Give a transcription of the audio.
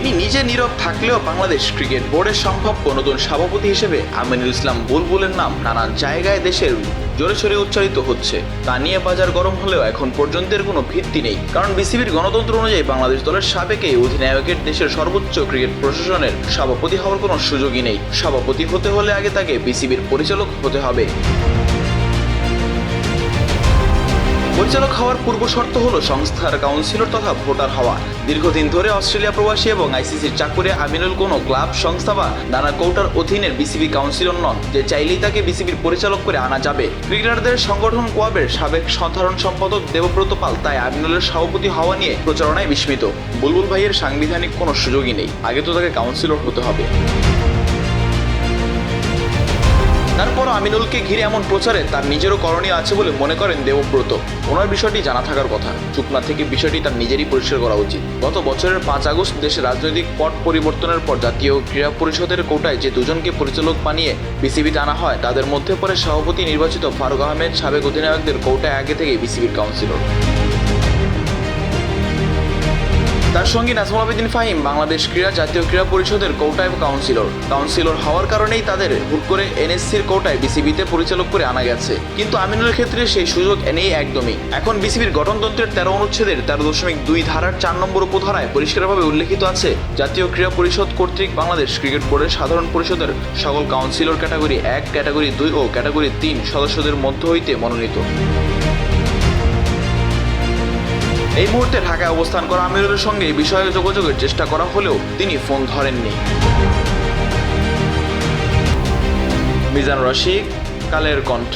তিনি নিজে নীরব থাকলেও বাংলাদেশ ক্রিকেট বোর্ডের সম্ভাব্য নতুন সভাপতি হিসেবে আমিনুল ইসলাম বুলবুলের নাম নানান জায়গায় দেশের জোরে সোরে উচ্চারিত হচ্ছে। তা নিয়ে বাজার গরম হলেও এখন পর্যন্ত এর কোনো ভিত্তি নেই। কারণ বিসিবির গণতন্ত্র অনুযায়ী বাংলাদেশ দলের সাবেক অধিনায়কের দেশের সর্বোচ্চ ক্রিকেট প্রশাসনের সভাপতি হওয়ার কোনো সুযোগই নেই। সভাপতি হতে হলে আগে তাকে বিসিবির পরিচালক হতে হবে। পরিচালক হওয়ার পূর্ব শর্ত হলো সংস্থার কাউন্সিলর তথা ভোটার হওয়া। দীর্ঘদিন ধরে অস্ট্রেলিয়া প্রবাসী এবং আইসিসির চাকুরে আমিনুল কোনো ক্লাব, সংস্থা বা নানা কৌটার অধীনের বিসিবি কাউন্সিলর নন, যে চাইলেই তাকে বিসিবির পরিচালক করে আনা যাবে। ক্রিকেটারদের সংগঠন কোয়াবের সাবেক সাধারণ সম্পাদক দেবব্রত পাল তাই আমিনুলের সভাপতি হওয়া নিয়ে প্রচারণায় বিস্মিত। বুলবুল ভাইয়ের সাংবিধানিক কোনো সুযোগই নেই। আগে তো তাকে কাউন্সিলর হতে হবে। আমিনুলকে ঘিরে এমন প্রচারে তার নিজেরও করণীয় আছে বলে মনে করেন দেবব্রত। ওনার বিষয়টি জানা থাকার কথা। চুপনা থেকে বিষয়টি তার নিজেরই পরিষ্কার করা উচিত। গত বছরের পাঁচ আগস্ট দেশে রাজনৈতিক পট পরিবর্তনের পর জাতীয় ক্রীড়া পরিষদের কোটায় যে দুজনকে পরিচালক বানিয়ে বিসিবিতে আনা হয়, তাদের মধ্যে পরে সভাপতি নির্বাচিত ফারুক আহমেদ সাবেক অধিনায়কদের কোটায় আগে থেকে বিসিবির কাউন্সিলর। তার সঙ্গে নাজমুল আবেদিন ফাহিম বাংলাদেশ ক্রীড়া জাতীয় ক্রীড়া পরিষদের কোটায় কাউন্সিলর। কাউন্সিলর হওয়ার কারণেই তাদের হুট করে এনএসসির কোটায় বিসিবিতে পরিচালক করে আনা গেছে। কিন্তু আমিনুলের ক্ষেত্রে সেই সুযোগ এনেই একদমই। এখন বিসিবির গঠনতন্ত্রের তেরো অনুচ্ছেদের তেরো দশমিক দুই ধারার চার নম্বর উপধারায় পরিষ্কারভাবে উল্লেখিত আছে, জাতীয় ক্রীড়া পরিষদ কর্তৃক বাংলাদেশ ক্রিকেট বোর্ডের সাধারণ পরিষদের সকল কাউন্সিলর ক্যাটাগরি এক, ক্যাটাগরি দুই ও ক্যাটাগরি তিন সদস্যদের মধ্য হইতে মনোনীত। এই মুহূর্তে ঢাকায় অবস্থান করা আমিরুলের সঙ্গে এই বিষয়ে যোগাযোগের চেষ্টা করা হলেও তিনি ফোন ধরেননি। মিজান রশিক, কালের কণ্ঠ।